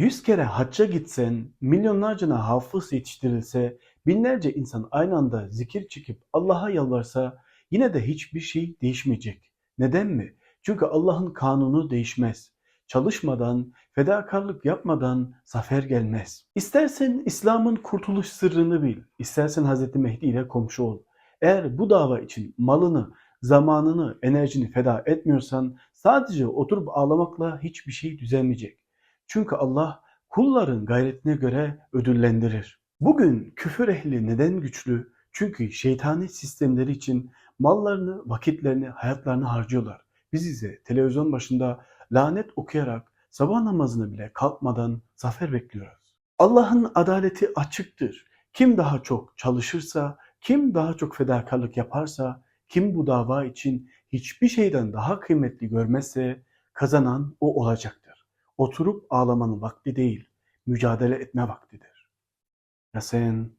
Yüz kere hacca gitsen, milyonlarca hafız yetiştirilse, binlerce insan aynı anda zikir çekip Allah'a yalvarsa yine de hiçbir şey değişmeyecek. Neden mi? Çünkü Allah'ın kanunu değişmez. Çalışmadan, fedakarlık yapmadan zafer gelmez. İstersen İslam'ın kurtuluş sırrını bil, istersen Hz. Mehdi ile komşu ol. Eğer bu dava için malını, zamanını, enerjini feda etmiyorsan sadece oturup ağlamakla hiçbir şey düzelmeyecek. Çünkü Allah kulların gayretine göre ödüllendirir. Bugün küfür ehli neden güçlü? Çünkü şeytani sistemleri için mallarını, vakitlerini, hayatlarını harcıyorlar. Biz ise televizyon başında lanet okuyarak sabah namazını bile kalkmadan zafer bekliyoruz. Allah'ın adaleti açıktır. Kim daha çok çalışırsa, kim daha çok fedakarlık yaparsa, kim bu dava için hiçbir şeyden daha kıymetli görmezse kazanan o olacaktır. Oturup ağlamanın vakti değil, mücadele etme vaktidir. Ya sen?